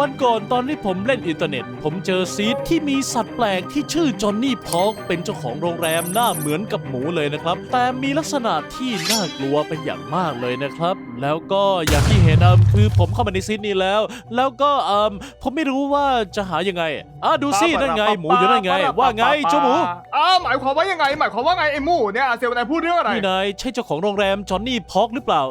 วันก่อนตอนที่ผมเล่นอินเทอร์เน็ต ผมเจอซีดที่มีสัตว์แปลกที่ชื่อจอห์นนี่พอกเป็นเจ้าของโรงแรมหน้าเหมือนกับหมูเลยนะครับ แต่มีลักษณะที่น่ากลัวเป็นอย่างมากเลยนะครับ แล้วก็อย่างที่เห็นนะคือผมเข้ามาในซีดนี้แล้ว แล้วก็เอ่มผมไม่รู้ว่าจะหายังไงอะดูสินั่นไง หมูอยู่นั่นไง ว่าไงเจ้าหมูอ้าวหมายความว่ายังไง หมายความว่าไงไอ้หมูเนี่ยอาเซลนายพูดเรื่องอะไรนี่นายใช่เจ้าของโรงแรมจอห์นนี่พอกหรือเปล่า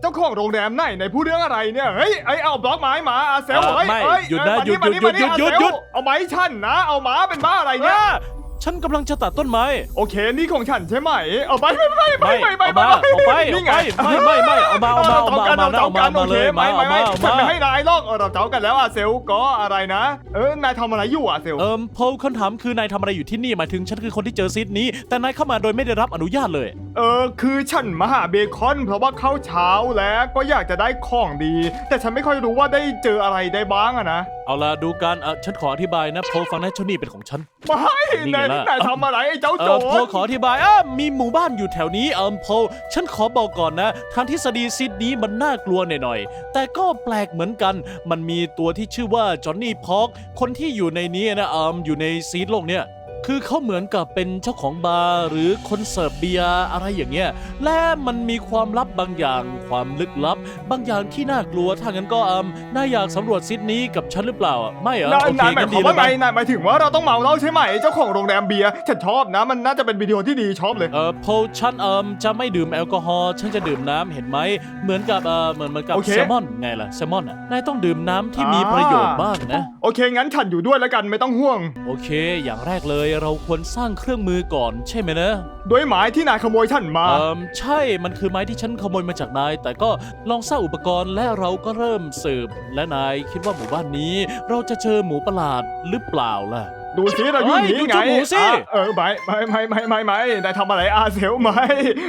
เจ้าของโรงแรมไหนไหนพูดเรื่องอะไรเนี่ยเฮ้ยไอ้เอาบล็อกไม้มาอาเซลเอ่อเฮ้ยไม่เฮ้ยหยุดนะเอ้หยุดมานี่หยุดมานี่หยุดหยุดมานี่หยุดอาเซลเอาไม้ฉันนะ เอาหมาเป็นบ้าอะไรเนี่ยอะ ฉันกำลังจะตัดต้นไม้ โอเคนี่ของฉันใช่ไหม เอาไปไม่ไม่ไม่ไม่ไม่ไม่เอามาเอาไปนี่ไงเอาไปไม่ไม่ไม่เอามาเอามาเอามาเอามาเจ้ากันเอามาโอเคเอามาไม่ไม่ไม่เอามาฉันไม่ให้นายหรอกเออเราเจ้ากันแล้วอาเซลก็อะไรนะ เออนายทำอะไรอยู่อาเซลเอิมพอคำถามคือนายทำอะไรอยู่ที่นี่หมายถึงฉันคือคนที่เจอซิดนี้ แต่นายเข้ามาโดยไม่ได้รับอนุญาตเลย เออคือฉันมาหาเบคอน เพราะว่าเข้าเช้าแล้วก็อยากจะได้ของดี แต่ฉันไม่ค่อยรู้ว่าได้เจออะไรได้บ้างอะนะเอาล่ะดูการเออฉันขออธิบายนะโพลฟังนะเจ้านี่เป็นของฉันไม่นี่ไงนายล่ะนายทำอะไรไอ้เจ้าเอโจอรโพลขออธิบายอะมีหมู่บ้านอยู่แถวนี้เอิมโพลฉันขอบอกก่อนนะ ทางทฤษฎีซิดนี้มันน่ากลัวหน่อยๆ แต่ก็แปลกเหมือนกัน มันมีตัวที่ชื่อว่าจอห์นนี่พอกคนที่อยู่ในนี้นะเอิมอยู่ในซีดโลกเนี่ย คือเขาเหมือนกับเป็นเจ้าของบาร์หรือคนเสิร์ฟเบียร์อะไรอย่างเงี้ย และมันมีความลับบางอย่าง ความลึกลับ บางอย่างที่น่ากลัว ถ้างั้นก็เอิมนายอยากสำรวจซิดนี้กับฉันหรือเปล่าอะไม่เหรอ นายโอเคนายหมางั้ยนควาดีมเลว่ายไงนะนายหมายถึงว่าเราต้องเมาเหล้าใช่ไหมเจ้าของโรงแรมเบียร์ฉันชอบนะ มันน่าจะเป็นวิดีโอที่ดีชอบเลย เออโพลฉันเอิมจะไม่ดื่มแอลกอฮอล์ฉันจะดื่มน้ำเห็นไหม เหมือนกับเออเหมือนเหมือนกับโอเค แซลมอนไงล่ะแซลมอนอะนายต้องดื่มน้ำที่มีประโยชน์บ้างนะ โอเคงั้นฉันอยู่ด้วยแล้วกันไม่ต้องห่วง โอเค อย่างแรกเลยเราควรสร้างเครื่องมือก่อนใช่ไหมนะด้วยไม้ที่นายขโมยฉันมา เออใช่มันคือไม้ที่ฉันขโมยมาจากนาย แต่ก็ลองสร้างอุปกรณ์และเราก็เริ่มสืบ และนายคิดว่าหมู่บ้านนี้ เราจะเจอหมูประหลาดหรือเปล่าล่ะ ดูสิเราอยู่เฮ้ยนี่ดูไงเจ้าหมูสิอะเออไม่ไม่ไม่ไม่ไม่ไม่นายทำอะไรอาเซลไม่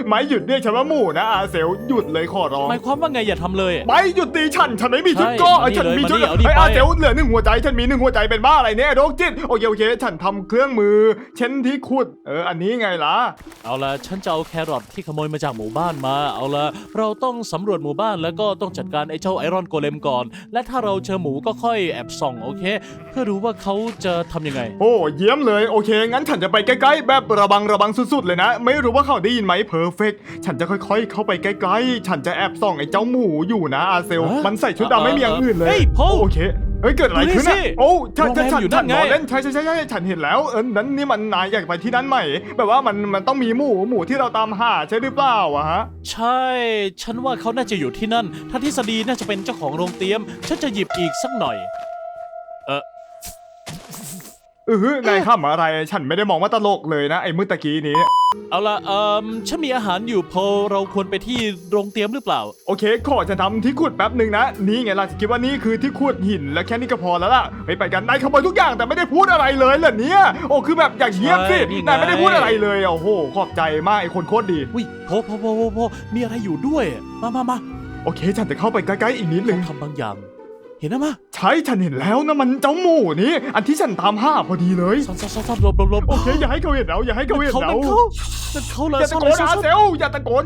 ไม่หยุดเรียกฉันว่าหมูนะอาเซลหยุดเลยขอร้องหมายความว่าไงอย่าทำเลยไม่หยุดตีฉันฉันไม่มีชุดใช่เก็มานี่ฉันมีชุดเลยมานี่เอาดิไอ้ยไปอาเซลเหลือหนึ่งหัวใจฉันมีหนึ่งหัวใจเป็นบ้าอะไรเนี่ยโรคจิตโอเคโอเคฉันทำเครื่องมือเช่นที่ขุดเอออันนี้ไงล่ะเอาละฉันจะเอาแครอทที่ขโมยมาจากหมู่บ้านมา เอาละเราต้องสำรวจหมู่บ้านแล้วก็ต้องจัดการไอ้เจ้าไอรอนโกเลมก่อน และถ้าเราเจอหมูก็ค่อยแอบส่องโอเค เพื่อรู้ว่าเขาจะทำยังไงโอ้เยี่ยมเลยโอเค งั้นฉันจะไปใกล้ๆ แบบระบังระบังสุดๆ เลยนะ ไม่รู้ว่าเขาได้ยินไหมเพอร์เฟกฉันจะค่อยๆ เข้าไปใกล้ๆ ฉันจะแอบส่องไอ้เจ้าหมูอยู่นะอาเซลฮะมันใส่ชุดดำไม่มีอย่างอื่นเลยเฮ้ยโพ โอเค เฮ้ยเกิดอะไรขึ้นดูนี่อะสิโอ้ฉันฉันโรงแรมฉันอยู่นั่ฉันนไงมองเล่นใช่ใช่ใช่ใช่ฉันเห็นแล้วเออนั้นนี่มันนายอยากไปที่นั่นใหม่ แบบว่ามันมันต้องมีหมูหมูที่เราตามหาใช่หรือเปล่าอะฮะ ใช่ ฉันว่าเขาน่าจะอยู่ที่นั่น ถ้าทฤษฎีน่าจะเป็นเจ้าของโรงเตรียม ฉันจะหยิบอีกสักหน่อยเออ เออนายข้ามอะไร ฉันไม่ได้มองว่าตลกเลยนะ ไอ้มือตะกี้นี้ เอาละเออฉันมีอาหารอยู่โพลเราควรไปที่โรงเตรียมหรือเปล่า โอเค ขอจะทำที่ขุดแป๊บหนึ่งนะ นี่ไงล่ะคิดว่านี่คือที่ขุดหิน และแค่นี้ก็พอแล้วล่ะไปไปกันนายขโมยทุกอย่างแต่ไม่ได้พูดอะไรเลยเหรอเนี่ย โอ้คือแบบอย่างเงียบสิใช่นี่ไง นายไม่ได้พูดอะไรเลยโอ้โหขอบใจมากไอ้คนโคตรดี อุ้ยโพโพโพโพโพมีอะไรอยู่ด้วย มามามาโอเค ฉันจะเข้าไปใกล้ๆอีกนิดหนึ่งเขาทำบางอย่าง เห็นนะมะใช่ฉันเห็นแล้วนะมันเจ้าหมูนี่อันที่ฉันตามหาพอดีเลยซ่อนซ่อนซ่อนซ่อนหลบหลบหลบโอเคอย่าให้เขาเห็นเราอย่าให้เขาเห็นเขาเรานั่นเขานั่นเขาเลยอย่าซ่ตะอนโกเลยนซ่อนอาซ่อนเซลอย่าตะโกน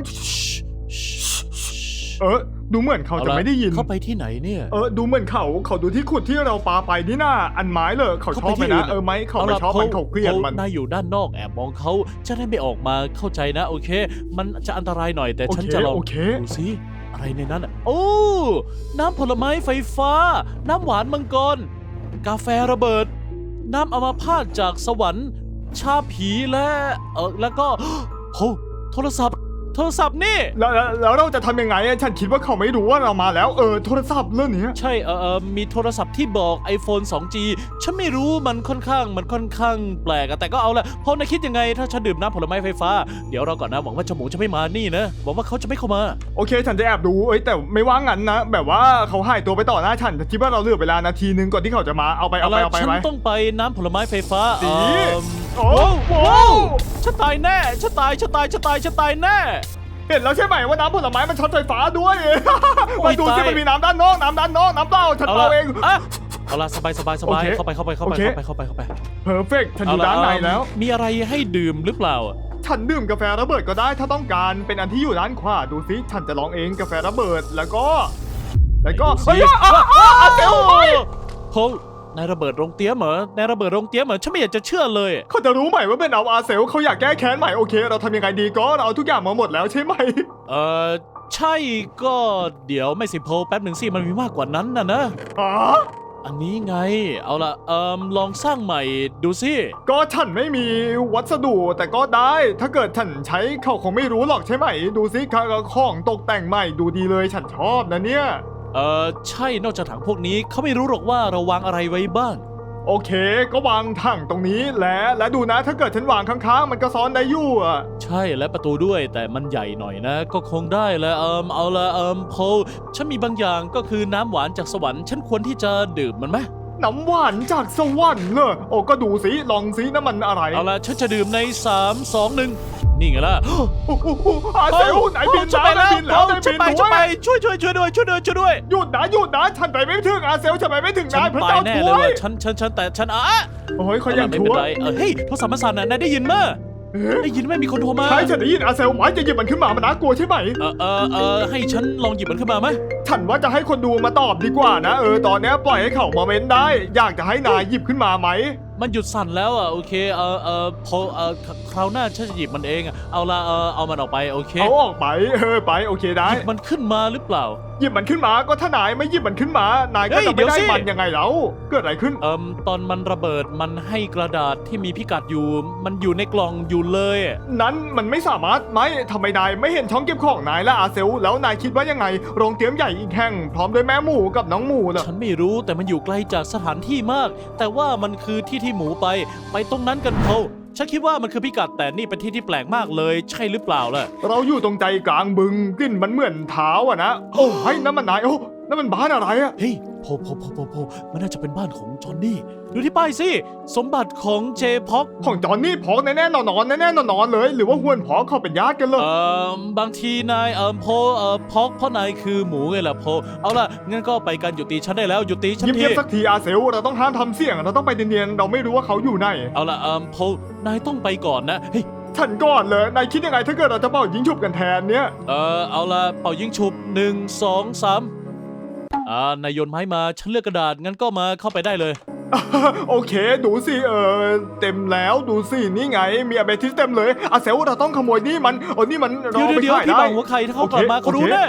เออดูเหมือนเขาจะอลไม่ได้ยิน เขาไปที่ไหนเนี่ย เออ ดูเหมือนเขาเขาดูที่ขุดที่เราปาไปนี่น่าอันไม้เลยเขาชอบไหมนะ เออไหมเขาไม่ล่ะชอบมันโพเขาเกลียดมันโพนายอยู่ด้านนอกแอบมองเขาจะได้ไม่ออกมาเข้าใจนะ โอเค มันจะอันตรายหน่อยแต่โอฉันเคจะลองโอเคดูสิ อะไรในนั้นอะโอ้ น้ำผลไม้ไฟฟ้า น้ำหวานมังกร กาแฟระเบิด น้ำอมาพาตจากสวรรค์ ชาผีและเออแล้วก็โหโทรศัพท์ โทรศัพท์นี่ แล้วแล้วแล้วเราจะทำยังไงอะฉันคิดว่าเขาไม่รู้ว่าเรามาแล้วเออโทรศัพท์เรื่องนี้ยใช่เออเออมีโทรศัพท์ที่บอก iPhone 2G ฉันไม่รู้มันค่อนข้างมันค่อนข้างแปลกอะแต่ก็เอาละพอนายคิดยังไงถ้าฉันดื่มน้ำผลไม้ไฟฟ้า เดี๋ยวเราก่อนนะหวังว่าเจาหมูจะไม่มานี่นะหวังว่าเขาจะไม่เข้ามา โอเค ฉันจะแอบดูเอ้ยแต่ไม่ว่างั้นนะ แบบว่าเขาหายตัวไปต่อหน้าฉันฉันคิดว่าเราเหลือเวลานาทีนึงก่อนที่เขาจะมาเอาไปเอาไปละเอาไปฉันไหม ต้องไปน้ำผลไม้ไฟฟ้าดีเอิ่มโอ้ว้าวโห ว้าวฉันตายแน่ฉันตายฉันตายฉันตายฉันตายแน่ เห็นแล้วใช่ไหมว่าน้ำผลไม้มันช็อตไฟฟ้าด้วยโอ้มายดูสิตายมันมีน้ำด้านนอกน้ำด้านนอกน้ำเปล่าฉันเอาเปละล่าเองอะเอาละสบายสบายสบายโอเคเข้าไปเข้าไปเข้าไปโอเค เข้าไปเข้าไปเข้าไปเพอร์เฟกฉันอเอายู่ละด้านในเอิ่มแล้ว มีอะไรให้ดื่มหรือเปล่าฉันดื่มกาแฟระเบิดก็ได้ถ้าต้องการเป็นอันที่อยู่ด้านขวาดูสิฉันจะลองเองกาแฟระเบิดแล้วก็ แล้วก็ดูสิเฮ้ยอะอะอะอะเซลเฮ้ยโพนายระเบิดโรงเตี้ยมเหรอนายระเบิดโรงเตี้ยมเหรอฉันไม่อยากจะเชื่อเลย เขาจะรู้ไหมว่าเป็นเอาอาเซลเขาอยากแก้แค้นใหม่โอเค เราทำยังไงดีก็เราเอาทุกอย่างมาหมดแล้วใช่ไหม เออใช่ก็เดี๋ยวไม่สิโพแป๊บหนึ่งสิมันมีมากกว่านั้นนะนะ อ๋อ อันนี้ไง เอาละเอิมลองสร้างใหม่ดูสิ ก็ฉันไม่มีวัสดุแต่ก็ได้ ถ้าเกิดฉันใช้เขาคงไม่รู้หรอกใช่ไหม ดูสิค่ะของตกแต่งใหม่ดูดีเลยฉันชอบนะเนี่ย เออใช่นอกจากถังพวกนี้เขาไม่รู้หรอกว่าเราวางอะไรไว้บ้าง โอเค ก็วางถังตรงนี้และและดูนะถ้าเกิดฉันวางข้างๆ มันก็ซ้อนได้อยู่อะใช่และประตูด้วยแต่มันใหญ่หน่อยนะ ก็คงได้แหล้วเอิมเอาละเอิมโพฉันมีบางอย่างก็คือน้ำหวานจากสวรรค์ฉันควรที่จะดื่มมันไหมน้ำหวานจากสวรรค์เลยโอ้ก็ดูสิ ลองสิน้ำมันอะไร เอาละฉันจะดื่มใน 3 2 1 นี่ไงล่ะโอ้โหอาเซลไหนบินฉันแล้วไปไหนแล้วบินแล้วไหนฉับินนไปด้ฉันวไปยช่วยช่วยช่วยด้วยช่วยด้วยช่วยด้วยหยุดนะหยุดนะฉันไปไม่ถึงอาเซลฉันไปไม่ถึงฉันานยพระไปเจ้าแน่ช่เลยวยว่าฉันฉันฉันแต่ฉันอะโอ้ยเขายังไม่ชั่เป็นวไรเออเฮ้ยโทรศัพท์มาสั่นน่ะนายได้ยินมั้ยเอ๊ะได้ยินไหมมีคนโทรมาใช่ฉันได้ยินอาเซลไว้จะหยิบมันขึ้นมามันน่ากลัวใช่ไหม เออเออเออให้ฉันลองหยิบมันขึ้นมาไหมฉันว่าจะให้คนดูมาตอบดีกว่านะ เออตอนเนี้ยปล่อยให้เขามาเม้นได้ อยากจะให้นายหยิบขึ้นมาไหม มันหยุดสั่นแล้วอะโอเคเออเออพอเออคราวหน้าฉันจะหยิบมันเองอะเอาละเออเอามันออกไปโอเคเอาออกไปเออไปโอเคได้ หยิบมันขึ้นมาหรือเปล่าหยิบมันขึ้นมา ก็ถ้านายไม่หยิบมันขึ้นมา นายก็เฮ้ยจะเดี๋ไม่ยวได้สิ มันยังไงแล้วเกิดอะไรขึ้น เอิมตอนมันระเบิดมันให้กระดาษที่มีพิกัดอยู่ มันอยู่ในกล่องอยู่เลยอะนั้นมันไม่สามารถไหมทำไมนายไม่เห็นช่องเก็บของนายและอาเซล แล้วนายคิดว่ายังไง โรงเตรียมใหญ่อีกแห่ง พร้อมด้วยแม่หมูกับน้องหมูเหรอฉันไม่รู้แต่มันอยู่ไกลจากสถานที่มาก แต่ว่ามันคือที่ที่หมูไป ไปตรงนั้นกันเพา ฉันคิดว่ามันคือพิกัดแต่นี่เป็นที่ที่แปลกมากเลยใช่หรือเปล่าล่ะ เราอยู่ตรงใจกลางบึงกลิ่นมันเหมือนเท้าอะนะ โอ้ให้น้ำมันนายโอ้นั่นมันบ้านอะไรอะเฮ้ยโพโพโพโพโพมันน่าจะเป็นบ้านของจอห์นนี่ ดูที่ป้ายสิ สมบัติของเจพ็อกของจอนนี่พอกแน่ๆนอนๆแน่ๆนอนๆเลย หรือว่าฮวนพอกเขาเป็นญาติกันเลย เอ่อบางทีนายเอ่อโพเอ่อพ็อกเพราะนายคือหมูไงล่ะโพ เอาล่ะ งั้นก็ไปกันหยุดตีฉันได้แล้วหยุดตีฉันเงีที ยบๆสักทีอาเซลเราต้องห้ามทำเสียงเราต้องไปเนียนๆเราไม่รู้ว่าเขาอยู่ไหน เอาล่ะเอ่อโพนายต้องไปก่อนนะเฮ้ยฉันก่อนเลยนายคิดยังไงถ้าเกิดเราจะเป่ายิงฉุบกันแทนเนี่ย เอ่อเอาล่ะเป่ายิงฉุบหนึ่งสองสามอ่านายโยนไม้มาฉันเลือกกระดาษงั้นก็มาเข้าไปได้เลย โอเค ดูสิ เออเต็มแล้ว ดูสิ นี่ไง มีอาเบทิสเต็มเลยอาเซลเราต้องขโมยนี่มันโอ้นี่มันเราเดี๋ยวเอาไปเดี๋ยวขายพี่ได้บังหัวไข่ถ้าเขากลับมาโอเคเขารู้โอเคแน่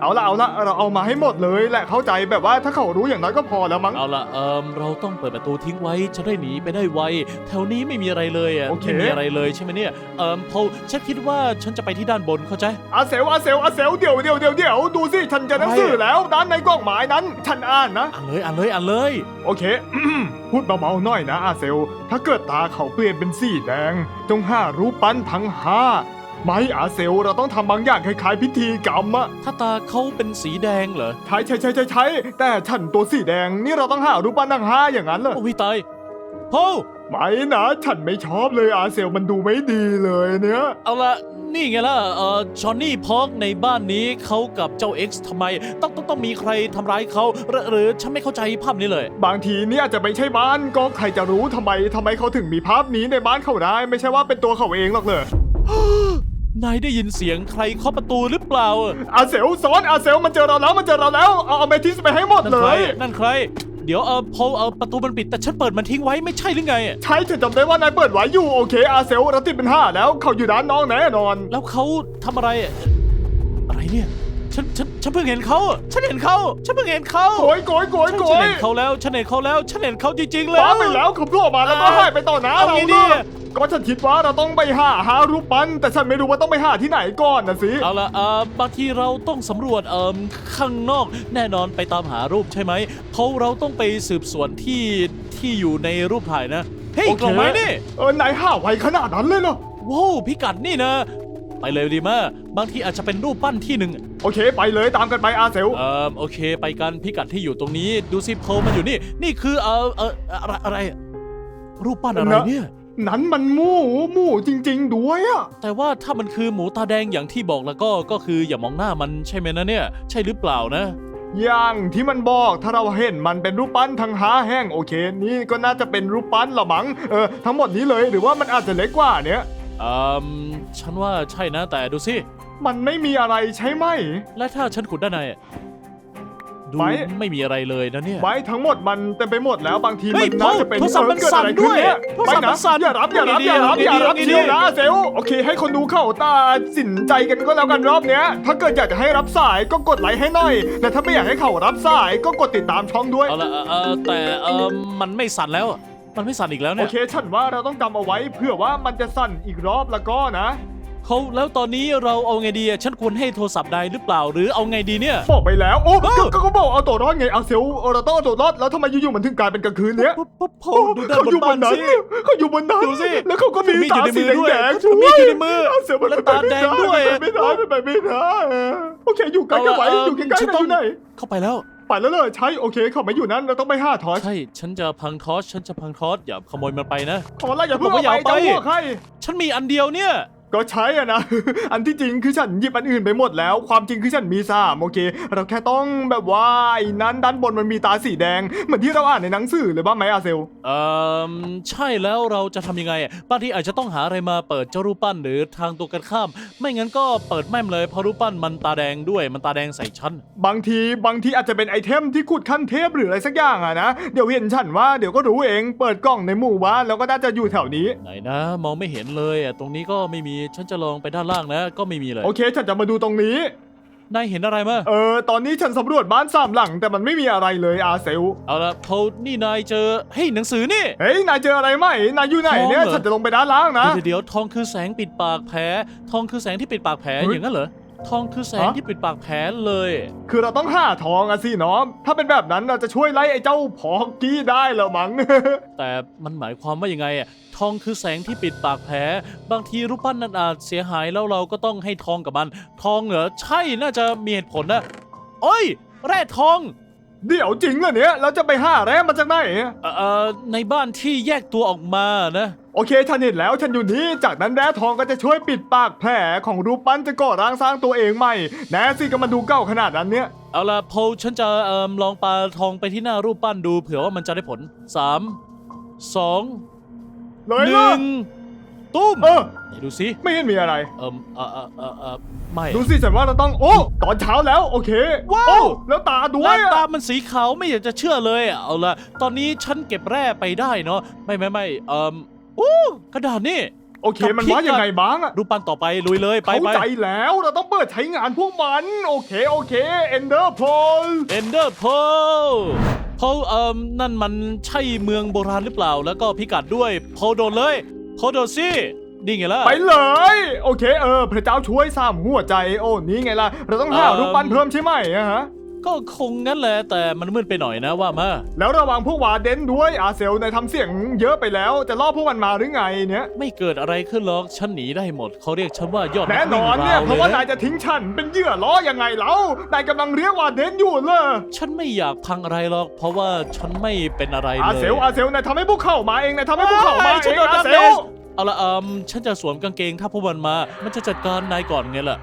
เอาละเอาละเราเอามาให้หมดเลยแหละเข้าใจแบบว่าถ้าเขารู้อย่างน้อยก็พอแล้วมั้ง เอาล่ะเอ่อเราต้องเปิดประตูทิ้งไว้จะได้หนีไปได้ไวแถวนี้ไม่มีอะไรเลยอะโอเค ไม่มีอะไรเลยใช่ไหมเนี่ยเอ่อโพฉันคิดว่าฉันจะไปที่ด้านบนเข้าใจ อาเซลอาเซลอาเซลเดี๋ยวเดี๋ยวเดี๋ยวเดี๋ยวดูสิฉันเจะหนังสือแล้วด้านในกล่องหมายนั้น ฉันอ่านนะ อ่านเลยอ่านเลยอ่านเลยโอเค พูดเบาๆหน่อยนะอาเซล ถ้าเกิดตาเขาเปลี่ยนเป็นสีแดง จงห้ารูปปั้นทั้งห้า ไม่อาเซลเราต้องทำบางอย่างคล้ายๆ พิธีกรรมอะถ้าตาเขาเป็นสีแดงเหรอใช่ใช่ใช่ใช่ใช่แต่ฉันตัวสีแดงนี่เราต้องหารูปปั้นทั้งห้าอย่างนั้นเหรอโอ้ยตายโพไม่นะฉันไม่ชอบเลยอาเซลมันดูไม่ดีเลยเนี่ยเอาละนี่ไงล่ะเอ่อจอห์นนี่พอกในบ้านนี้เขากับเจ้า X ทำไม ต้องต้องต้องมีใครทำร้ายเขาหรือหรือฉันไม่เข้าใจภาพนี้เลย บางทีเนี่ยอาจจะไม่ใช่บ้านก็ใครจะรู้ทำไมทำไมเขาถึงมีภาพนี้ในบ้านเขาได้ ไม่ใช่ว่าเป็นตัวเขาเองหรอกเลย นายได้ยินเสียงใครเคาะประตูหรือเปล่าอาเซลซ้อนอาเซลมันเจอเราแล้วมันเจอเราแล้วเอาเอาเมทิสไปให้หมดนั่นเลใครย นั่นใคร เดี๋ยวเออพอเออประตูมันปิดแต่ฉันเปิดมันทิ้งไว้ไม่ใช่หรือไง ใช่ฉันจำได้ว่านายเปิดไว้อยู่โอเคอาเซลเราติดเป็นห้าแล้วเขาอยู่ด้านน้องแน่นอน แล้วเขาทำอะไรอะไรเนี่ยฉันฉันฉันเพิ่งเห็นเขาฉันเห็นเขาฉันเพิ่งเห็นเขาโกยโกยโกยฉันโกฉันยเห็นเขาแล้วฉันเห็นเขาแล้วฉันเห็นเขาจริงๆแล้วบ้าไปแล้วเขาโผล่มาแล้วก็หายไปต่อหน้าเอาเราไงเลดีย ก็ฉันคิดว่าเราต้องไปหาหารูปปั้นแต่ฉันไม่รู้ว่าต้องไปหาที่ไหนก่อนนะสิเอาละเอ่อบางทีเราต้องสำรวจเอ่มข้างนอกแน่นอนไปตามหารูปใช่ไหมเพราะเราต้องไปสืบสวนที่ที่อยู่ในรูปถ่ายนะเฮ้ยโอเคกล่องไม้นี่เออนายหาไวขนาดนั้นเลยเหรอว้าวพิกัดนี่นะ ไปเลยดีมากบางทีอาจจะเป็นรูปปั้นที่หนึ่งโอเค ไปเลยตามกันไปอาเซลเอ่อโอเค ไปกันพิกัดที่อยู่ตรงนี้ ดูซิโพลมันอยู่นี่ นี่คือเอ่อเอ่ออะไรอะไรรูปปั้นอะไรเนี่ย นั้นมันหมูหมูจริง ๆ ด้วยอะแต่ว่าถ้ามันคือหมูตาแดงอย่างที่บอกแล้วก็ก็คืออย่ามองหน้ามันใช่ไหมนะเนี่ย ใช่หรือเปล่านะ อย่างที่มันบอกถ้าเราเห็นมันเป็นรูปปั้นทั้งห้าแห้งโอเค นี่ก็น่าจะเป็นรูปปั้นละมั้งเออทั้งหมดนี้เลยหรือว่ามันอาจจะเล็กกว่าเนี้ยเอ่อฉันว่าใช่นะแต่ดูสิ มันไม่มีอะไรใช่ไหม และถ้าฉันขุดด้านในอะ ดูไม้ไม่มีอะไรเลยนะเนี่ย ไม้ทั้งหมดมันเต็มไปหมดแล้วบางทีเฮ้มัยนน่าจะเป็นโทรศัพท์มันเกิดอะไรสั่นด้วยขึ้นเนี่ยโทรศัพท์ไม่มันสั่นอย่ารับอย่ารับอย่ารับอย่ารับเอาดีๆ เชียวเอาดีๆนะเซลโอเค ให้คนดูเข้าตาสินใจกันก็แล้วกันรอบเนี้ย ถ้าเกิดอยากจะให้รับสายก็กดไลค์ให้หน่อยแต่ถ้าไม่อยากให้เขารับสายก็กดติดตามช่องด้วยเอาละเออเออแต่เออมันไม่สั่นแล้วอะมันไม่สั่นอีกแล้วโอเนี่ย เคฉันว่าเราต้องจำเอาไว้เผื่อว่ามันจะสั่นอีกรอบแล้วก็นะ เขาแล้วตอนนี้เราเอาไงดีอะฉันควรให้โทรศัพท์นายหรือเปล่าหรือเอาไงดีเนี่ย บอกไปแล้ว โอ้เออก็ก็ก็บอกเอาตัวรอดไงเอาเซลเราต้องเอาตัวรอดแล้วทำไมอยู่ๆมันถึงกลายเป็นกลางคืนเนี้ยปุ๊บปุ๊บปุ๊บดูด้านเขาบอยู่นบบ้านนนั้นสิ เขาอยู่บนนั้นดูสิแล้วเขาก็มีมีดตาอยู่ในสีมือด้วยแดงๆถือมีดอยู่ในมือเอาเซลมันแล้วเป็นไปตาแดงด้วยไม่ได้ไม่ได้ไม่ได้ไม่ได้โอเคอยู่ใกล้กันไว้เอาละอยู่ใกล้ๆฉันกันต้อองยู่ไหนเข้าไปแล้ว ไปแล้วเลยใช่โอเคเขาไม่อยู่นั้นเราต้องไปห้าทอสใช่ ฉันจะพังทอสฉันจะพังทอสอย่าขโมยมันไปนะ ขอละอย่าเพิ่งบอกว่าอย่าเอาไปเอาไปเจ้าหัวใครฉันมีอันเดียวเนี่ย ก็ใช้อะนะ อันที่จริงคือฉันหยิบอันอื่นไปหมดแล้ว ความจริงคือฉันมีสามโอเค เราแค่ต้องแบบว่าไอ้นั้นด้านบนมันมีตาสีแดง เหมือนที่เราอ่านในหนังสือเลยบ้างไหมอาเซล เอ่อใช่แล้วเราจะทำยังไงอะบางทีอาจจะต้องหาอะไรมาเปิดเจ้ารูปปั้นหรือทางตัวกันข้าม ไม่งั้นก็เปิดแม่มเลยเพราะรูปปั้นมันตาแดงด้วยมันตาแดงใส่ฉัน บางทีบางทีอาจจะเป็นไอเทมที่ขุดขั้นเทพหรืออะไรสักอย่างอะนะ เดี๋ยวเห็นฉันว่าเดี๋ยวก็รู้เอง เปิดกล่องในหมู่บ้านแล้วก็น่าจะอยู่แถวนี้ ไหนนะ มองไม่เห็นเลยอะตรงนี้ก็ไม่มีฉันจะลองไปด้านล่างนะ ก็ไม่มีเลย โอเค ฉันจะมาดูตรงนี้ นายเห็นอะไรมาเออ ตอนนี้ฉันสำรวจบ้านสามหลัง แต่มันไม่มีอะไรเลยอาเซล เอาละเขานี่นายเจอเฮ้ยหนังสือนี่ เฮ้ย นายเจออะไรไหม นายอยู่ไหนเนี่ยทองเหรอฉันจะลงไปด้านล่างนะ เดี๋ยวเดี๋ยวทองคือแสงปิดปากแผล ทองคือแสงที่ปิดปากแผลเฮ้ย อย่างนั้นเหรอ ทองคือแสงฮะที่ปิดปากแผลเลย คือเราต้องหาทองอะสิน้องถ้าเป็นแบบนั้นเราจะช่วยไล่ไอ้เจ้าพอกกี้ได้เหรอมั้ง แต่มันหมายความว่ายังไงอะ ทองคือแสงที่ปิดปากแผล บางทีรูปปั้นนั้นอาจเสียหายแล้วเราก็ต้องให้ทองกับมัน ทองเหรอ ใช่ น่าจะมีเหตุผลนะโอ้ย แร่ทอง เดี๋ยวจริงเหรอเนี่ย เราจะไปหาแร่มาจากไหน เอ่อเอ่อในบ้านที่แยกตัวออกมานะ โอเคฉันเห็นแล้วฉันอยู่นี่จากนั้นแร่ทองก็จะช่วยปิดปากแผลของรูปปั้นจะก่อร่างสร้างตัวเองใหม่แน่สิก็มาดูเก่าขนาดนั้นเนี่ย เอาละโพลฉันจะเอ่มลองปาทองไปที่หน้ารูปปั้นดูเผื่อว่ามันจะได้ผล 3 2 เลยหล่ะนึ่งตุ้มเออ ไหนดูสิไม่เห็นมีอะไร เอ่มเอ่อเอ่อเอ่อเอ่อไม่ ดูสิฉันว่าเราต้อง โอ้ ตอนเช้าแล้ว โอเคว้าว โอ้แล้วตาด้วหน้ายอะตามันสีขาวไม่อยากจะเชื่อเลยอะเอาละตอนนี้ฉันเก็บแร่ไปได้เนาะไม่ไม่ไม่เอ่มอู้กระดาษนี่ โอเคมันว่ายังไงบ้างอะรูปปั้นต่อไปลุยเลยไปเข้าไปใจแล้วเราต้องเปิดใช้งานพวกมัน โอเคโอเคเอนเดอร์โพลเอนเดอร์โพโพเอ่มนั่นมันใช่เมืองโบราณหรือเปล่า แล้วก็พิกัดด้วยโพโดนเลยโพโดนสินี่ไงล่ะไปเลย โอเคเออ พระเจ้าช่วยสามหัวใจโอ้นี่ไงล่ะเราต้องหาเอิ่มรูปปั้นเพิ่มใช่ไหมอะฮะ ก็คงงั้นแหละแต่มันมืดไปหน่อยนะว่ามาแล้วระวังพวกวาเดนด้วยอาเซลในทำเสียงเยอะไปแล้ว จะล่อพวกมันมาหรือไงเนี่ยไม่เกิดอะไรขึ้นหรอกฉันหนีได้หมดเขาเรียกฉันว่ายอดแน่นอนวิ่งเนี่ยวเพราะว่าลนายจะทิ้งฉันเป็นเหยื่อล้อยังไงแล้วนายกำลังเรียกวาเดนอยู่เลยฉันไม่อยากพังอะไรหรอกเพราะว่าฉันไม่เป็นอะไรเลยอาเซลอาเซลนายทำให้พวกเขามาเองนายทำให้พวกเขามาฉัเอนงโดนอาดักเซเนลส เอาละเอิมฉันจะสวมกางเกงถ้าพวกมันมา มันจะจัดการนายก่อนไงล่ะ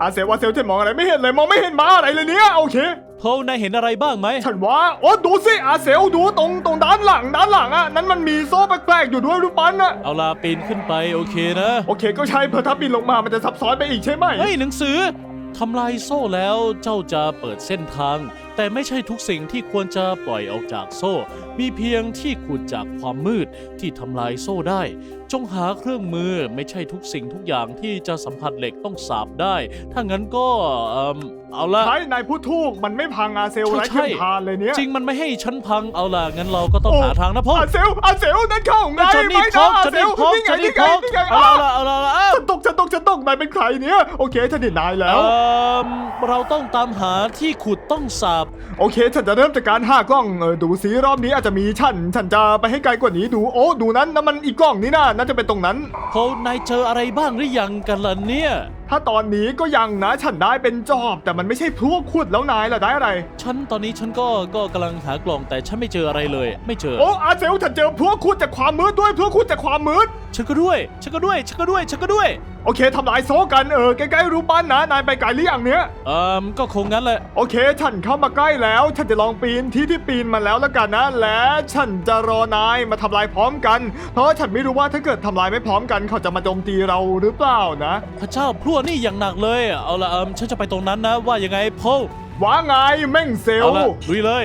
อาเซลอาเซลจะมองอะไรไม่เห็นเลยมองไม่เห็นมาอะไรเลยเนี่ยโอเคโพลนายเห็นอะไรบ้างไหมฉันว่าโอ้ดูสิอาเซลดูตรงตรงด้านหลังด้านหลังอะนั้นมันมีโซ่แปลกๆอยู่ด้วยรูปปั้นอะเอาล่ะปีนขึ้นไปโอเคนะโอเคก็ใช่เพราะถ้าปีนลงมามันจะซับซ้อนไปอีกใช่ไหมเฮ้ยหนังสือทำลายโซ่แล้วเจ้าจะเปิดเส้นทาง แต่ไม่ใช่ทุกสิ่งที่ควรจะปล่อยออกจากโซ่ มีเพียงที่ขุดจากความมืดที่ทำลายโซ่ได้ จงหาเครื่องมือไม่ใช่ทุกสิ่งทุกอย่างที่จะสัมผัสเหล็กต้องสาบได้ ถ้างั้นก็เอมเอาละใช่นายพูดถูกมันไม่พังอาเซลใช่ไร้ใช่เทียมทานเลยเนี่ยจริงมันไม่ให้ฉันพังเอาล่ะงั้นเราก็ต้องโอ้หาทางนะพ่ออาเซลอาเซลนั่นเข้าไงจอนนี่ไม่พนะกอาจอนเซนี่ลพกนี่ไงจอนนี่นี่พไงกนี่ไงเอาอ้าวละเอาละเอาละเอาฉันตกฉันตกฉันตกนายเป็นใครเนี่ยโอเคฉันเห็นนายแล้วเอิ่มเราต้องตามหาที่ขุดต้องสาบโอเค ฉันจะเริ่มจากการหากล้องเออดูซิรอบนี้อาจจะมีฉัน ฉันจะไปให้ไกลกว่านี้ดูโอ้ดูนั้นนั่นมันอีกกล้องนี่นะน่าจะเป็นตรงนั้นโพลนายเจออะไรบ้างหรือยังกันล่ะเนี่ย ถ้าตอนนี้ก็ยังนะฉันได้เป็นจอบ แต่มันไม่ใช่พวกขุดแล้วนายล่ะได้อะไร ฉันตอนนี้ฉันก็ก็กำลังหากล่องแต่ฉันไม่เจออะไรเลย ไม่เจอ โอ้อาเซลฉันเจอพวกขุดจากความมืดด้วยพวกขุดจากความมืด ฉันก็ด้วย ฉันก็ด้วย ฉันก็ด้วย ฉันก็ด้วย โอเคทำลายโซ่กันเออใกล้ๆรูปปั้นนะนายไปไกลหรือยังเนี้ยเอ่มก็คงงั้นแหละโอเค ฉันเข้ามาใกล้แล้ว ฉันจะลองปีนที่ที่ปีนมาแล้วแล้วกันนะ และฉันจะรอนายมาทำลายพร้อมกัน เพราะว่าฉันไม่รู้ว่าถ้าเกิดทำลายไม่พร้อมกัน เขาจะมาโจมตีเราหรือเปล่านะ พระเจ้าพลั่วนี่อย่างหนักเลย เอาละเอิมฉันจะไปตรงนั้นนะ ว่ายังไงโพลว่าไงแม่งเซลเอาล์ละลุยเลย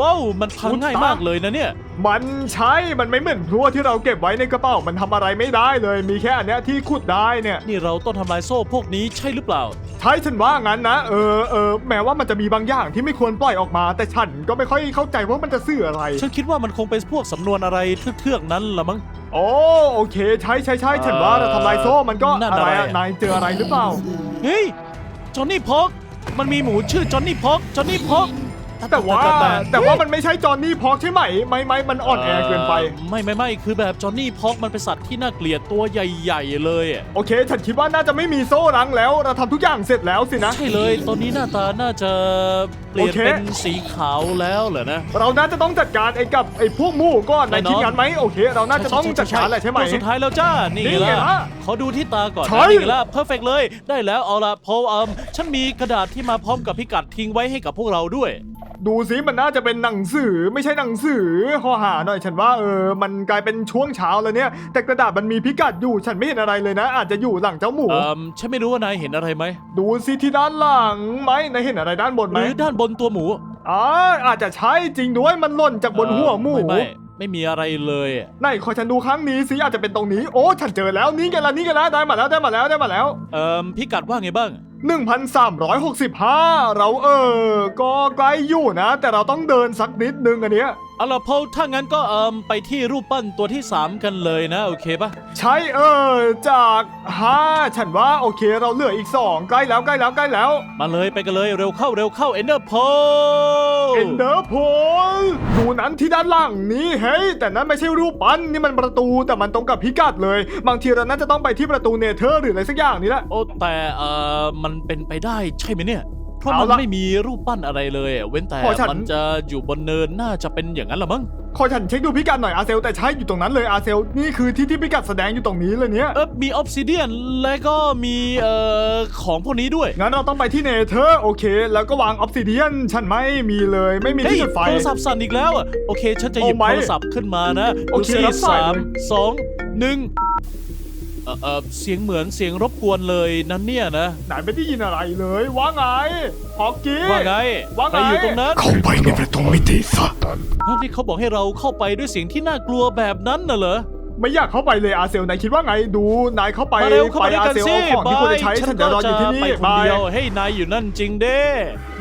ว้าวมันพังอุ๊ยง่ายตาม มากเลยนะเนี่ย มันใช้มันไม่เหมือนพลั่วที่เราเก็บไว้ในกระเป๋า มันทำอะไรไม่ได้เลย มีแค่อันเนี้ยที่ขุดได้เนี่ย นี่เราต้องทำลายโซ่พวกนี้ใช่หรือเปล่า ใช่ฉันว่างั้นนะ เออเออแม้ว่ามันจะมีบางอย่างที่ไม่ควรปล่อยออกมา แต่ฉันก็ไม่ค่อยเข้าใจว่ามันจะสื่ออะไร ฉันคิดว่ามันคงเป็นพวกสำนวนอะไรเทือกๆนั้นละมั้ง โอ้โอเค ใช่ใช่ใช่ฉันว่าเราทำลายโซ่มันก็นั่นอะไรอะไรอะ อะนายเจออะไรหรือเปล่า เฮ้ยจอห์นนี่พอกมันมีหมูชื่อจอห์นนี่พอกจอห์นนี่พอก แต่ว่าแต่ว่ามันไม่ใช่จอห์นนี่พอกใช่ไหมไม่ไม่มันอ่อนแอเกินไป ไม่ไม่ไม่คือแบบจอห์นนี่พอกมันเป็นสัตว์ที่น่าเกลียดตัวใหญ่ ๆ เลยอะโอเค ฉันคิดว่าน่าจะไม่มีโซ่รั้งแล้ว เราทำทุกอย่างเสร็จแล้วสินะ ใช่เลย ตอนนี้หน้าตาน่าจะเปลี่ยนโอเคเป็นสีขาวแล้วเหรอนะ เราน่าจะต้องจัดการไอ้กับไอ้พวกหมู่ก้อนในแน่นอนคิดงั้นไหมโอเค เราน่าจะต้องจัดการแหละใช่ไหมตัวสุดท้ายแล้วจ้านี่นี่ไงละล่ะขอดูที่ตาก่อนใช่นะนี่ละเพอร์เฟกเลยได้แล้วเอาละพอเอิมฉันมีกระดาษที่มาพร้อมกับพิกัดทิ้งไว้ให้กับพวกเราด้วย ดูสิมันน่าจะเป็นหนังสือไม่ใช่หนังสือหอหาหน่อยฉันว่าเออมันกลายเป็นช่วงเช้าแล้วเนี่ย แต่กระดาษมันมีพิกัดอยู่ฉันไม่เห็นอะไรเลยนะ อาจจะอยู่หลังเจ้าหมูเอิมฉันไม่รู้ว่านายเห็นอะไรไหมดูสิที่ด้านหลังไหมนายเห็นอะไรด้านบนหไหมรือด้านบนตัวหมูอ๋ออาจจะใช่จริงด้วยมันหล่นจากบนหัวหมูไม่ไม่ ไม่มีอะไรเลยไหนขอฉันดูครั้งนี้สิอาจจะเป็นตรงนี้ โอ้ ฉันเจอแล้วนี่กันละนี่กันละได้มาแล้วได้มาแล้วได้มาแล้ว เอิมพิกัดว่าไงบ้าง 1,365 เราเออ ก็ใกล้อยู่นะ แต่เราต้องเดินสักนิดนึงอันเนี้ย เอาล่ะพอถ้างั้นก็เอิมไปที่รูปปั้นตัวที่ 3 กันเลยนะ โอเคปะใช่เออจาก5ฉันว่าโอเคเราเหลืออีก 2 ใกล้แล้วใกล้แล้วใกล้แล้วมาเลยไปกันเลยเร็วเข้าเร็วเข้าเอนเดอร์โพเอนเดอร์โพลดูนั้นที่ด้านล่างนี้เฮ้ยแต่นั้นไม่ใช่รูปปั้นนี่มันประตูแต่มันตรงกับพิกัดเลย บางทีเราน่าจะต้องไปที่ประตูเนเธอร์หรืออะไรสักอย่างนี้แหละโอ้แต่เอ่อมันเป็นไปได้ใช่ไหมเนี่ย เพราะเอามันละไม่มีรูปปั้นอะไรเลยอะเว้นแต่ขอฉัน มันจะอยู่บนเนินน่าจะเป็นอย่างนั้นละมั้ง ขอฉันเช็คดูพิกัดหน่อยอาเซลแต่ใช่อยู่ตรงนั้นเลยอาเซลนี่คือที่ที่พิกัดแสดงอยู่ตรงนี้เลยเนี่ยเออมีออฟซิเดียนและก็มีเอ่อของพวกนี้ด้วยงั้นเราต้องไปที่เนเธอร์โอเค แล้วก็วางออฟซิเดียนฉันไม่มีเลยไม่มีเฮ้ยที่จุดไฟ โทรศัพท์สั่นอีกแล้วอะโอเค ฉันจะหยิบโอ้ไม่โทรศัพท์ขึ้นมานะโอดูเคสิรับสาสายมเลย สองหนึ่ง เออเออเสียงเหมือนเสียงรบกวนเลยนั่นเนี่ยนะไหนไม่ได้ยินอะไรเลยว่าไงฮอกกี้ว่าไงว่าไงใครอยู่ตรงนั้นเข้าไปในประตูมิติซะฮะนี่เขาบอกให้เราเข้าไปด้วยเสียงที่น่ากลัวแบบนั้นน่ะเหรอ ไม่อยากเข้าไปเลยอาเซลนายคิดว่าไงดูนายเข้าไปมาเร็วเข้าไปมาด้วยอากันเซลสิเอาของที่ควรจะใช้ฉันจะรออยู่ที่นี่ไปคนบายเดียวเฮ้ยนายอยู่นั่นจริงเด้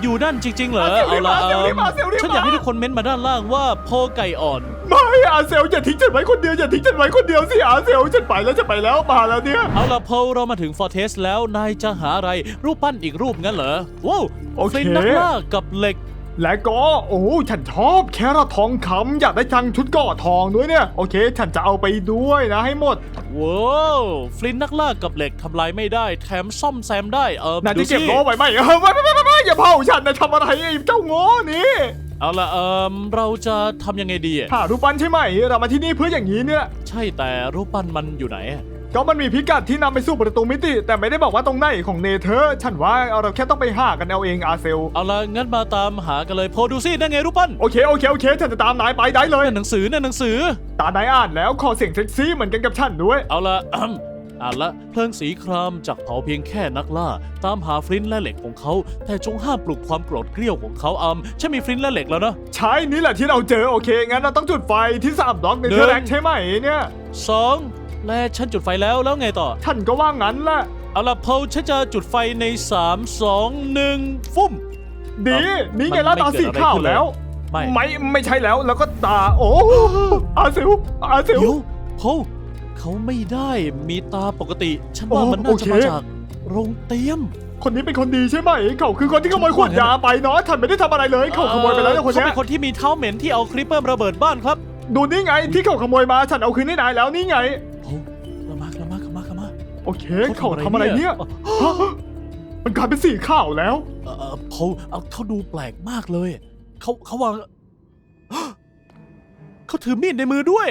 อยู่นั่นจริง ๆ เหรอมาเซลเอาละรีบมาเซลรีบมาเซลรีบฉันอยากมาให้ทุกคนเม้นต์มาด้านล่างว่าโพไก่อ่อน ไม่อาเซลอย่าทิ้งฉันไว้คนเดียวอย่าทิ้งฉันไว้คนเดียวสิอาเซลฉันไปแล้วจะไปแล้วมาแล้วเนี่ย เอาละโพเรามาถึงฟอร์เทสแล้วนายจะหาอะไรรูปปั้นอีกรูปงั้นเหรอว้าวโอเคฟลินนักล่ากับเหล็ก และก็โอ้ฉันชอบแครอททองคำอยากได้จังชุดเกาะทองด้วยเนี่ยโอเค ฉันจะเอาไปด้วยนะให้หมดว้าวฟลินนักล่ากับเหล็กทำลายไม่ได้ แถมซ่อมแซมได้เออนายดูที่เก็บสิล้อไว้ไหมเออไม่ไม่ไม่ไม่ไม่อย่าเผาฉันนะทำอะไรไอ้เจ้าโง่นี่เอาละเออเราจะทำยังไงดีอะหารูปปั้นใช่ไหมเรามาที่นี่เพื่ออย่างนี้เนี่ย ใช่แต่รูปปั้นมันอยู่ไหนอะ ก็มันมีพิกัดที่นำไปสู่ประตูมิติ แต่ไม่ได้บอกว่าตรงไหนของเนเธอร์ ฉันว่าเราแค่ต้องไปหากันเอาเองอาเซล เอาละงั้นมาตามหากันเลยโพดูสินั่นไงรูปปั้นโอเคโอเคโอเคฉันจะตามนายไปได้เลย นั่นหนังสือนั่นหนังสือ ตานายอ่านแล้วขอเสียงเซ็กซี่เหมือนกันกับฉันด้วย เอาละ อ่านละเพลิงสีครามจากเผาเพียงแค่นักล่า ตามหาฟลินต์และเหล็กของเขา แต่จงห้ามปลุกความโกรธเกรี้ยวของเขาอัมฉันมีฟลินต์และเหล็กแล้วนะ ใช่ นี่แหละที่เราเจอโอเค งั้นเราต้องจุดไฟที่สามบล็อกในหนึ่เทองร์แรกใช่ไหมเนี่ยสอง และฉันจุดไฟแล้วแล้วไงต่อฉันก็ว่างั้นแหละ เอาละเพลฉันจะจุดไฟใน 3 2 1 ฟุ้มดีเอ้านี่ไงมันล่าไม่ตาเกิดสีอะไรขาวขึ้นเลยแล้ว ไม่ ไม่ไม่ใช่แล้วแล้วก็ตา โอ้อาเซลอาเซลเดี๋ยวเพลเขาไม่ได้มีตาปกติ ฉันว่าโอ้มันน่าจะโอเคมาจากโรงเตรียมคนนี้เป็นคนดีใช่ไหม เขาคือคนที่ขโมยขวดยาไปเนาะฉันไม่ได้ทำอะไรเลย เขาขโมยไปแล้วเนี่ยคนเขาเนี้เป็ยนคนที่มีเท้าเหม็นที่เอาคลิปเปอร์ระเบิดบ้านครับ ดูนี่ไงที่เขาขโมยมา ฉันเอาคืนให้นายแล้วนี่ไง โอเคเขาทำอะไรเนี่ยฮะมันกลายเป็นสีขาวแล้ว เออเออเขาเอาเขาดูแปลกมากเลย เขาเขาวาง เขาถือมีดในมือด้วย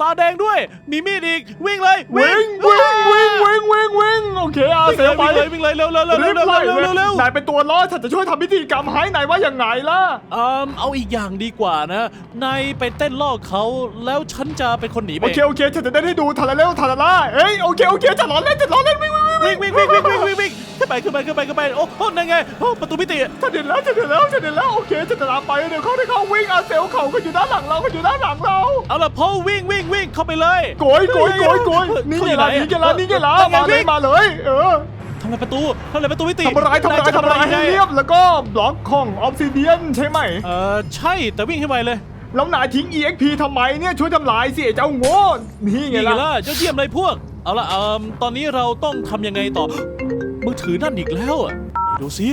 ตาแดงด้วย มีมีดอีก วิ่งเลย วิ่งวิ่งวิ่งวิ่งวิ่งวิ่งโอเคอาวิ่งเซเลลยไปวิ่งเลยวิ่งเลยเร็วเร็วเร็วรีเร็วบเร็วไล่เร็วเลยเร็วเร็วนายเป็นตัวล่อฉันจะช่วยทำพิธีกรรมให้นายว่ายังไงล่ะเอ่อเอาอีกอย่างดีกว่านะ นายไปเต้นล่อเขาแล้วฉันจะเป็นคนหนีไปโอเคโอเคฉันจะได้ให้ดูทาราเร็วทาราล่าเอ้ยโอเคโอเคจะล้อเล่นจะล้อเล่นวิ่งวิ่ง วิ่งวิ่งวิ่งวิ่งวิ่งวิ่งวิ่งวิ่งขึ้นไปขึ้นไปขึ้นไปขึ้นไปโอ้โหนั่นไงโอ้ประตูมิติฉันเห็นแล้วฉันเห็นแล้วฉันเห็นแล้วโอเคฉันจะตามไปเดี๋ยวเขาได้เขาวิ่งอาเซลเขาก็อยู่ด้านหลังเราเขาอยู่ด้านหลังเราเอาล่ะพอวิ่งวิ่งวิ่งเข้าไปเลยโกยโกยโกยโกยนี่ไงล่ะนี่ไงล่ะนี่ไงล่ะนั่นไงมาเลยวิ่งมาเลยเออทำลายประตูทำลายประตูมิติทำอะไรทำอะไรนายจะทำอะไรให้งงเรียบแล้วก็บล็อกของออฟซิเดียนใช่ไหมเออใช่แต่วิ่งขึ้นไปเลยแล้วนายทิ้ง EXP ทำไมเนี่ยช่วยทำลายสิไอ้เจ้าโง่นี่ไงนี่ไงล่ะล่ะยอดเยี่ยมเลยพวก เอาละเอ่อตอนนี้เราต้องทำยังไงต่อ มือถือนั่นอีกแล้วอะไหนดูสิ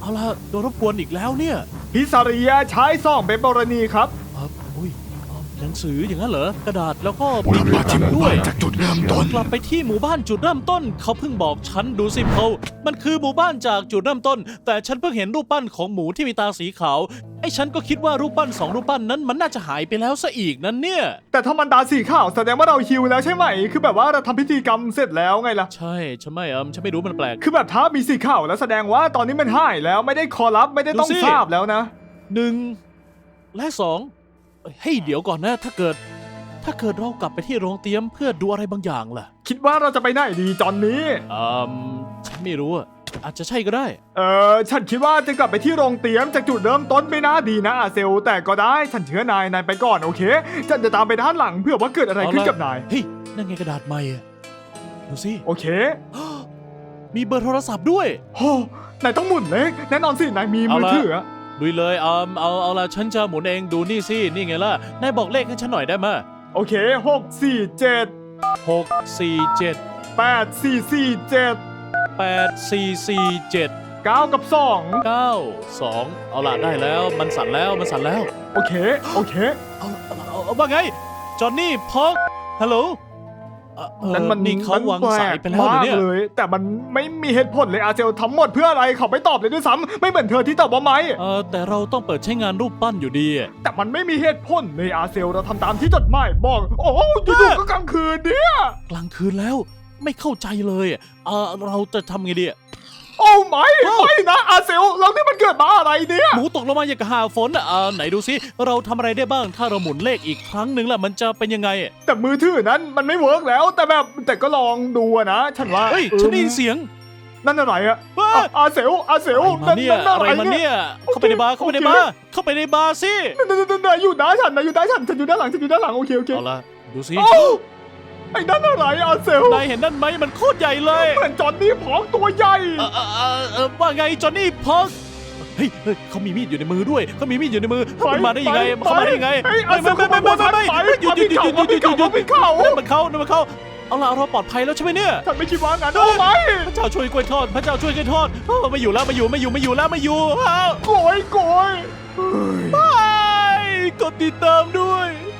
เอาละโดนรบกวนอีกแล้วเนี่ย พิซาเรียใช้ซ่องเปปเปอโรนีครับ หนังสืออย่างนั้นเหรอกระดาษแล้วก็กลับมาที่หมู่ด้วบ้ายนจากจุดเริ่มต้น กลับไปที่หมู่บ้านจุดเริ่มต้น เขาเพิ่งบอกฉันดูสิเพามันคือหมู่บ้านจากจุดเริ่มต้น แต่ฉันเพิ่งเห็นรูปปั้นของหมูที่มีตาสีขาวไอ้ฉันก็คิดว่ารูปปั้นสองรูปปั้นนั้นมันน่าจะหายไปแล้วซะอีกนั่นเนี่ย แต่ถ้ามันดาสีขาวแสดงว่าเราฮิวแล้วใช่ไหม คือแบบว่าเราทำพิธีกรรมเสร็จแล้วไงล่ะ ใช่ฉันไม่เอมฉันไม่รู้มันแปลก คือแบบถ้ามีสีขาวแล้วแสดงว่าตอนนี้มันหายแล้วไม่ได้คอรับไม่ได้ต้องดูสิ ทราบแล้วนะ หนึ่งและสอง เฮ้ยเดี๋ยวก่อนนะ ถ้าเกิด ถ้าเกิดเรากลับไปที่โรงเตรียมเพื่อดูอะไรบางอย่างล่ะคิดว่าเราจะไปไหนดีจอนนี้ อืมฉันไม่รู้อะอาจจะใช่ก็ได้ เออฉันคิดว่าจะกลับไปที่โรงเตรียมจากจุดเริ่มต้นไม่น่าดีนะอาเซล แต่ก็ได้ฉันเชื่อนายนายไปก่อนโอเคฉันจะตามไปด้านหลังเพื่อว่าเกิดอะไรขึ้นกับนาย เฮ้ยนั่นไงกระดาษใหม่อะดูสิ โอเคมีเบอร์โทรศัพท์ด้วยโอ้นายต้องหมุนเล็กแน่นอนสินายมีมือเอาละถืออะ ลุยเลยเอาเอาเอาละฉันจะหมุนเองดูนี่สินี่ไงล่ะนายบอกเลขให้ฉันหน่อยได้ไหมโอเคหกสี่เจ็ดหกสี่เจ็ดแปดสี่สี่เจ็ดแปดสี่สี่เจ็ดเก้ากับสองเก้าสองเอาละได้แล้วมันสั่นแล้วมันสั่นแล้ว โอเค โอเค เอาเอาเอาเอาว่าไงจอห์นนี่พอกฮัลโหล เอ่อเอ่อนั้นมันนี่เขาวางแปลสายกไปแล้วเหรอมากเนี่ยเลย แต่มันไม่มีเหตุผลเลยอาเซลทั้งหมดเพื่ออะไรเขาไม่ตอบเลยด้วยซ้ำไม่เหมือนเธอที่ตอบว่าไม่ เออแต่เราต้องเปิดใช้งานรูปปั้นอยู่ดีอะแต่มันไม่มีเหตุผลเลยอาเซลเราทำตามที่จดหมายบอก โอ้อยู่ๆก็กลางคืนเนี่ย กลางคืนแล้วไม่เข้าใจเลยอะเออเราจะทำไงดีอะ โอ้ไม่ไม่นะอาเซลแล้วนี่มันเกิดมาอะไรเนี่ยหมูตกลงมาอย่างกับหาฝนอะเอ่อไหนดูซิเราทำอะไรได้บ้างถ้าเราหมุนเลขอีกครั้งหนึ่งล่ะมันจะเป็นยังไงอะแต่มือถือนั้นมันไม่เวิร์กแล้ว แต่แบบแต่ก็ลองดูอะนะฉันว่าเฮ้ยออฉันได้ยินเสียงนั่นอะไรอะเฮ้ยอะอาเซลอาเซลอะไรมาเนี่ยนั่นอะไรมาเนี่ยเข้าไปในบาร์เข้าไปในบาร์เข้าไปในบาร์สินั่นนั่นนั่นนั่นอยู่ด้านฉันนะอยู่ด้านฉันฉันอยู่ด้านหลังฉันอยู่ด้านหลังโอเคโอเคเอาละดูสิเอ้า ไอ้นั่นอะไรอาเซลนายเห็นนั่นไหมมันโคตรใหญ่เลยเหมือนจอนนี่พองตัวใหญ่ว่าไงจอนนี่พองเฮ้ยเฮ้ยเขามีมีดอยู่ในมือด้วยเขามีมีดอยู่ในมือมันมาได้ยังไงเขามาได้ยังไงไม่อาเไม่ไม่ไม่ไม่ไม่หยุดหยุดหยุดหยุดหยุดหยุดหยุดเขานั่นมันเขานั่นมันเขเอาล่ะเราปลอดภัยแล้วใช่ไหมเนี่ยฉันไม่คิดว่างั้นเอาไหมพระเจ้าช่วยกล้วยทอดพระเจ้าช่วยกล้วยทอดไม่อยู่แล้วไม่อยู่ไม่อยู่ไม่อยู่แล้วไม่อยู่โกยโกยไปกดติดตามด้วย